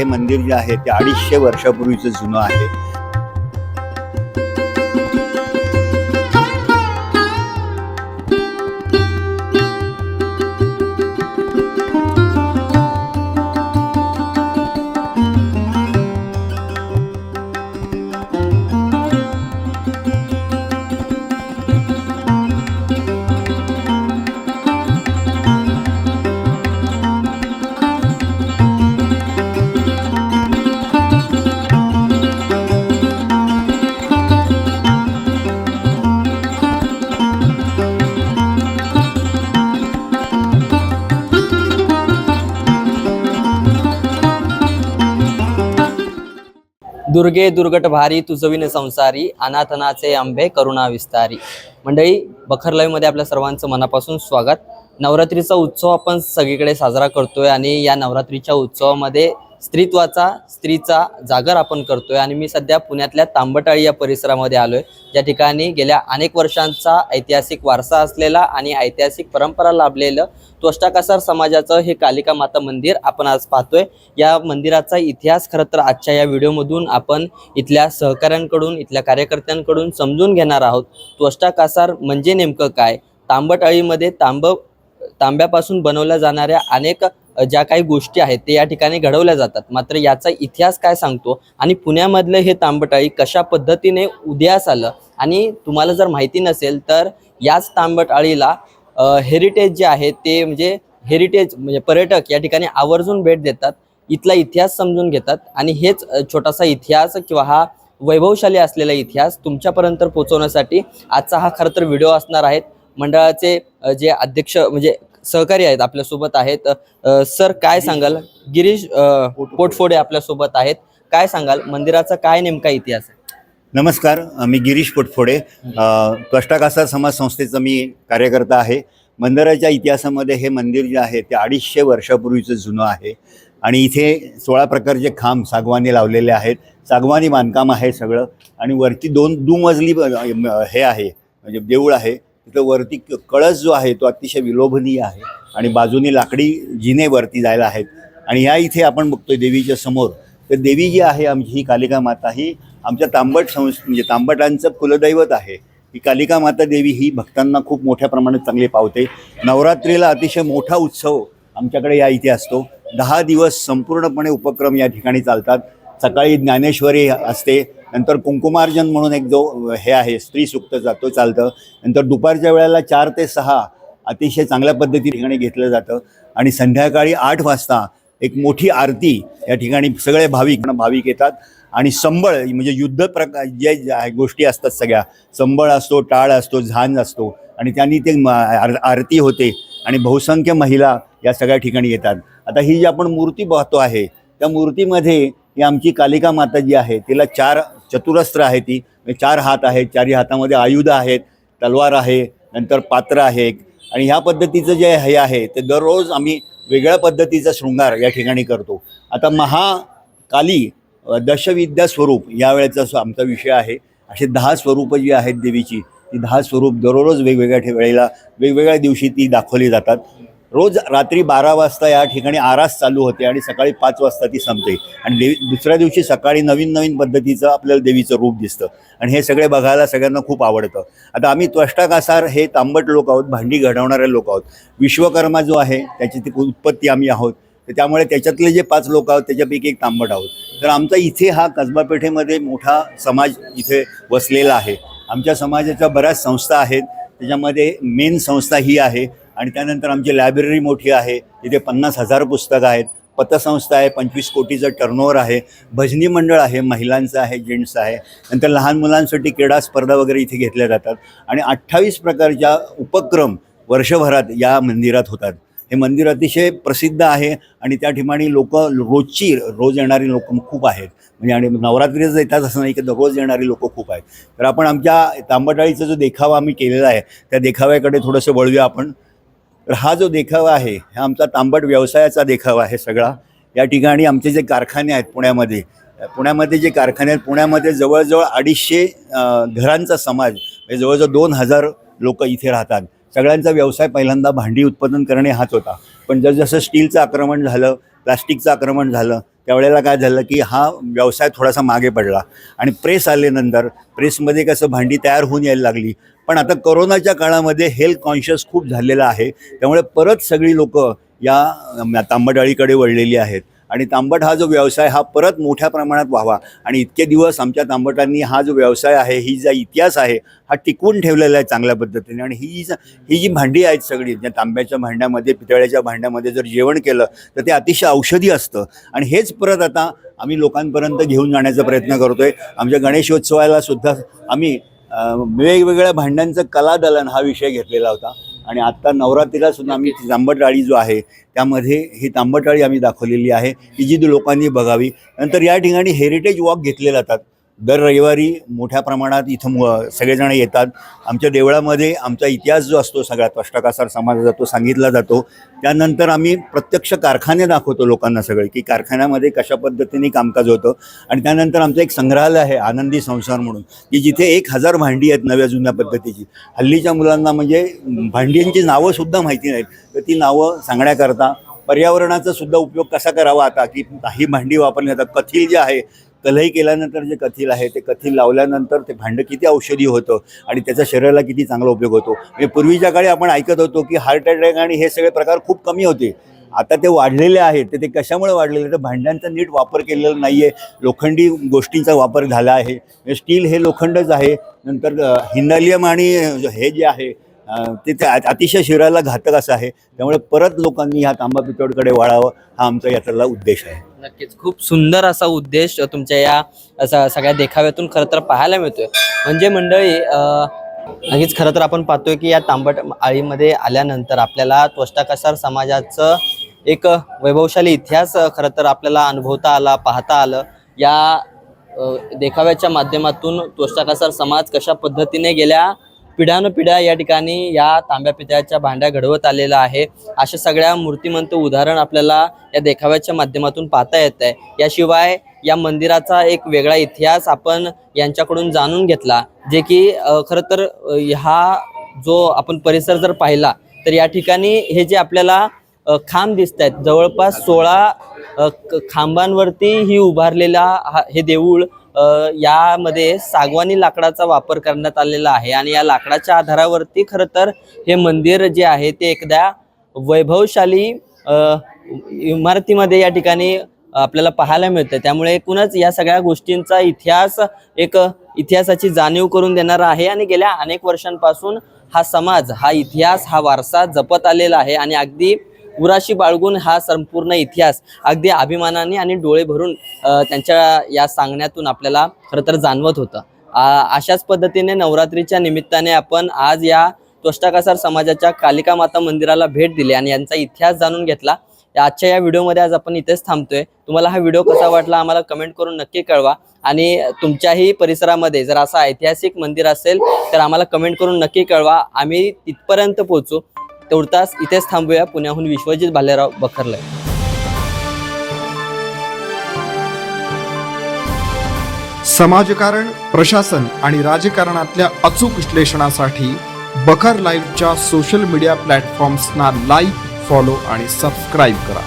हे मंदिर जे आहे ते अडीचशे वर्षापूर्वीचं जुनं आहे. दुर्गे दुर्गट भारी तुझविन संसारी अनाथनाचे आंबे करुणा विस्तारी. मंडळी बखरलाईमध्ये आपल्या सर्वांचं मनापासून स्वागत. नवरात्रीचा उत्सव आपण सगळीकडे साजरा करतोय आणि या नवरात्रीच्या उत्सवामध्ये स्त्रीत्वाचा स्त्रीचा जागर आपण करतोय आणि मी सध्या पुण्यातल्या तांबटाळी या परिसरामध्ये आलोय. ज्या ठिकाणी गेल्या अनेक वर्षांचा ऐतिहासिक वारसा असलेला आणि ऐतिहासिक परंपरा लाभलेलं त्वष्टाकासार समाजाचं हे कालिका माता मंदिर आपण आज पाहतोय. या मंदिराचा इतिहास खरं तर आजच्या या व्हिडिओमधून आपण इथल्या सहकाऱ्यांकडून इथल्या कार्यकर्त्यांकडून समजून घेणार आहोत. त्वष्टाकासार म्हणजे नेमकं काय? तांबटअळीमध्ये तांब तांब्यापासून बनवल्या जाणाऱ्या अनेक ज्या काही गोष्टी आहेत ते या ठिकाणी घडवल्या जातात. मात्र याचा इतिहास काय सांगतो? आणि पुण्यामधलं हे तांबटाळी कशा पद्धतीने उदयास आलं? आणि तुम्हाला जर माहिती नसेल तर याच तांबटाळीला हेरिटेज जे आहे ते म्हणजे हेरिटेज म्हणजे पर्यटक या ठिकाणी आवर्जून भेट देतात. इथला इतिहास समजून घेतात. आणि हेच छोटासा इतिहास किंवा हा वैभवशाली असलेला इतिहास तुमच्यापर्यंत पोहोचवण्यासाठी आजचा हा खरं तर व्हिडिओ असणार आहेत. मंडळाचे जे अध्यक्ष म्हणजे सहकारी आहेत आपल्यासोबत आहेत. सर काय सांगाल? गिरीश पोटफोडे. आपल्यासोबत आहेत. काय सांगाल? मंदिराचा काय नेमका इतिहास आहे? नमस्कार मी गिरीश पोटफोडे. अ, त्वष्टाकासार समाज संस्थेचा मी कार्यकर्ता आहे. मंदिराच्या इतिहासामध्ये हे मंदिर जे आहे ते अडीचशे वर्षापूर्वीचं जुनं आहे. आणि इथे सोळा प्रकारचे खांब सागवानी लावलेले आहेत. सागवानी बांधकाम आहे सगळं. आणि वरती दोन दुमजली हे आहे म्हणजे देऊळ आहे. तिथं वरती कळस जो आहे तो अतिशय विलोभनीय आहे आणि बाजूनी लाकडी जिने वरती जायला आहेत. आणि या इथे आपण बघतोय देवीच्या समोर. तर देवी जी आहे आमची ही कालिका माता ही आमच्या तांबट संस् म्हणजे तांबटांचं कुलदैवत आहे. ही कालिका माता देवी ही भक्तांना खूप मोठ्या प्रमाणात चांगली पावते. नवरात्रीला अतिशय मोठा उत्सव आमच्याकडे या इथे असतो. दहा दिवस संपूर्णपणे उपक्रम या ठिकाणी चालतात. सकाळी ज्ञानेश्वरी असते नंतर कुंकुमार्जन म्हणून एक जो हे आहे स्त्री सुक्त जातो चालतं. नंतर दुपारच्या वेळेला चार ते सहा अतिशय चांगल्या पद्धती ठिकाणी घेतलं जातं. आणि संध्याकाळी आठ वाजता एक मोठी आरती या ठिकाणी सगळे भाविक भाविक येतात. आणि संबळ म्हणजे युद्ध प्रकार जे ज्या गोष्टी असतात सगळ्या. संबळ असतो टाळ असतो झांज असतो. आणि त्यांनी ते आर- आरती होते. आणि बहुसंख्य महिला या सगळ्या ठिकाणी येतात. आता ही जी आपण मूर्ती पाहतो आहे त्या मूर्तीमध्ये ही आमची कालिका माता जी आहे तिला चार चतुरस्त्र आहे ती. चार हात आहेत. चारही हातामध्ये आयुध आहेत. तलवार आहे. नंतर पात्र आहे. आणि ह्या पद्धतीचं जे हे आहे ते दररोज आम्ही वेगळ्या पद्धतीचा शृंगार या ठिकाणी करतो. आता महाकाली दशविद्या स्वरूप या वेळेचा आमचा विषय आहे असे दहा स्वरूपं जी आहेत देवीची ती दहा स्वरूप दररोज वेगवेगळ्या ठे- वेळेला वेगवेगळ्या दिवशी ती दाखवली जातात. रोज रात्री बारा वाजता या ठिकाणी आरास चालू होते आणि सकाळी पाच वाजता ती संपते. आणि देवी दुसऱ्या दिवशी सकाळी नवीन नवीन पद्धतीचं आपल्याला देवीचं रूप दिसतं. आणि हे सगळे बघायला सगळ्यांना खूप आवडतं. आता आम्ही त्वष्टाकासार हे तांबट लोक आहोत भांडी घडवणारे लोक आहोत. विश्वकर्मा जो आहे त्याची ती उत्पत्ती आम्ही आहोत. तर त्यामुळे त्याच्यातले जे पाच लोक आहोत त्याच्यापैकी एक तांबट आहोत. तर आमचा इथे हा कसबा पेठेमध्ये मोठा समाज इथे वसलेला आहे. आमच्या समाजाच्या बऱ्याच संस्था आहेत. त्याच्यामध्ये मेन संस्था ही आहे. आणि त्यानंतर आमची लायब्ररी मोठी आहे तिथे पन्नास हजार पुस्तकं आहेत. पतसंस्था आहे पंचवीस कोटीचं टर्नओव्हर आहे. भजनी मंडळ आहे महिलांचं आहे जेंट्स आहे. नंतर लहान मुलांसाठी क्रीडा स्पर्धा वगैरे इथे घेतल्या जातात. आणि अठ्ठावीस प्रकारच्या उपक्रम वर्षभरात या मंदिरात होतात. हे मंदिर अतिशय प्रसिद्ध आहे आणि त्या ठिकाणी लोक रोजची रोज येणारी लोक खूप आहेत. म्हणजे आणि नवरात्रीच येतात असं नाही की दररोज येणारी लोक खूप आहेत. तर आपण आमच्या तांबटाळीचा जो देखावा आम्ही केलेला आहे त्या देखाव्याकडे थोडंसं वळूया आपण. तर हा जो देखावा आहे हा आमचा तांबट व्यवसायाचा देखावा आहे सगळा. या ठिकाणी आमचे जे कारखाने आहेत पुण्यामध्ये पुण्यामध्ये जे कारखाने आहेत पुण्यामध्ये जवळजवळ अडीचशे घरांचा समाज म्हणजे जवळजवळ दोन हजार लोक इथे राहतात. सगळ्यांचा व्यवसाय पहिल्यांदा भांडी उत्पादन करणे हाच होता. पण जसजसं स्टीलचं आक्रमण झालं प्लास्टिकचं आक्रमण झालं त्यावेळेला काय झालं की हा व्यवसाय थोडासा मागे पडला. आणि प्रेस आल्यानंतर प्रेसमध्ये कसं भांडी तयार होऊन यायला लागली. पण आता कोरोनाच्या काळामध्ये हेल्थ कॉन्शियस खूप झालेलं आहे. त्यामुळे परत सगळी लोक या तांबट तांबडाळीकडे वळलेली आहेत. आणि तांबट हा जो व्यवसाय हा परत मोठ्या प्रमाणात व्हावा. आणि इतके दिवस आमच्या तांबटांनी हा जो व्यवसाय आहे ही जा इतिहास आहे हा टिकवून ठेवलेला आहे चांगल्या पद्धतीने. आणि ही जी ही जी भांडी आहेत सगळी ज्या तांब्याच्या भांड्यामध्ये पितळ्याच्या भांड्यामध्ये जर जेवण केलं तर ते अतिशय औषधी असतं. आणि हेच परत आता आम्ही लोकांपर्यंत घेऊन जाण्याचा प्रयत्न करतोय. आमच्या गणेशोत्सवाला सुद्धा आम्ही वेगवेगळ्या भांड्यांचं कलादलन हा विषय घेतलेला होता. आणि आत्ता नवरात्रीला सुद्धा आम्ही तांबट डाळी जो आहे त्यामध्ये ही तांबट डाळी आम्ही दाखवलेली आहे की जी लोकांनी बघावी. नंतर या ठिकाणी हेरिटेज वॉक घेतले जातात दर रविवारी मोठ्या प्रमाणात इथं सगळेजण येतात. आमच्या देवळामध्ये आमचा इतिहास जो असतो सगळ्यात अष्टकासार समाजाचा तो सांगितला जातो. त्यानंतर आम्ही प्रत्यक्ष कारखाने दाखवतो लोकांना सगळे की कारखान्यामध्ये कशा पद्धतीने कामकाज होतं. आणि त्यानंतर आमचं एक संग्रहालय आहे आनंदी संसार म्हणून की जिथे एक हजार भांडी आहेत नव्या जुन्या पद्धतीची. हल्लीच्या मुलांना म्हणजे भांडींची नावंसुद्धा माहिती नाहीत तर ती नावं सांगण्याकरता पर्यावरणाचा सुद्धा उपयोग कसा करावा आता की काही भांडी वापरली जातात कथील जे आहे कलई केल्यानंतर जे कथील आहे ते कथील लावल्यानंतर ते भांडं किती औषधी होतं आणि त्याचा शरीराला किती चांगला उपयोग होतो. म्हणजे पूर्वीच्या काळी आपण ऐकत होतो की हार्ट अटॅक आणि हे सगळे प्रकार खूप कमी होते. आता ते वाढलेले आहेत. तर ते कशामुळे वाढलेले? तर भांड्यांचा नीट वापर केलेला नाही आहे लोखंडी गोष्टींचा वापर झाला आहे. म्हणजे स्टील हे लोखंडच आहे. नंतर अ, हिंदालियम आणि हे जे आहे ते अतिशय शरीराला घातक असं आहे. त्यामुळे परत लोकांनी ह्या तांबा पितोडकडे वळावं हा आमचा यातला उद्देश आहे. नक्कीच. खूप सुंदर असा उद्देश तुमच्या या असा सगळ्या देखाव्यातून खरं तर पाहायला मिळतोय. म्हणजे मंडळी नक्कीच खरं तर आपण पाहतोय की या तांबट आळीमध्ये आल्यानंतर आपल्याला त्वष्टाकसार समाजाचं एक वैभवशाली इतिहास खरं तर आपल्याला अनुभवता आला पाहता आलं. या देखाव्याच्या माध्यमातून त्वष्टाकसार समाज कशा पद्धतीने गेल्या पिढ्यानपिढ्या या ठिकाणी या तांब्या पित्याच्या भांड्या घडवत आलेला आहे. अशा सगळ्या मूर्तिमंत उदाहरण आपल्याला या देखाव्याच्या माध्यमातून पाहता येत आहे. याशिवाय या मंदिराचा एक वेगळा इतिहास आपण यांच्याकडून जाणून घेतला जे की खरं तर हा जो आपण परिसर जर पाहिला तर या ठिकाणी हे जे आपल्याला खांब दिसत आहेत जवळपास सोळा क- खांबांवरती ही उभारलेला हा हे देऊळ यामध्ये सागवानी लाकडाचा वापर करण्यात आलेला आहे आणि या लाकडाच्या आधारावरती खरं तर हे मंदिर जे आहे ते एकदा वैभवशाली इमारतीमध्ये या ठिकाणी आपल्याला पाहायला मिळतं त्यामुळे एकूणच या सगळ्या गोष्टींचा इतिहास एक इतिहासाची जाणीव करून देणारा आहे आणि गेल्या अनेक वर्षांपासून हा समाज हा इतिहास हा वारसा जपत आलेला आहे आणि अगदी उराशी बाळगून हा संपूर्ण इतिहास अगदी अभिमानाने आणि डोळे भरून त्यांच्या या सांगण्यातून आपल्याला खरं तर जाणवत होतं. अशाच पद्धतीने नवरात्रीच्या निमित्ताने आपण आज या त्वष्टाकासार समाजाच्या कालिका माता मंदिराला भेट दिली आणि यांचा इतिहास जाणून घेतला. या आजच्या या व्हिडिओमध्ये आज आपण इथेच थांबतोय. तुम्हाला हा व्हिडिओ कसा वाटला आम्हाला कमेंट करून नक्की कळवा. आणि तुमच्याही परिसरामध्ये जर असा ऐतिहासिक मंदिर असेल तर आम्हाला कमेंट करून नक्की कळवा. आम्ही तिथपर्यंत पोहोचू. तेवढताच इथेच थांबूया. पुण्याहून विश्वजित भालेराव बखरलय समाजकारण प्रशासन आणि राजकारणातल्या अचूक विश्लेषणासाठी बखर लाईव्हच्या सोशल मीडिया प्लॅटफॉर्म्सना लाईक फॉलो आणि सबस्क्राईब करा.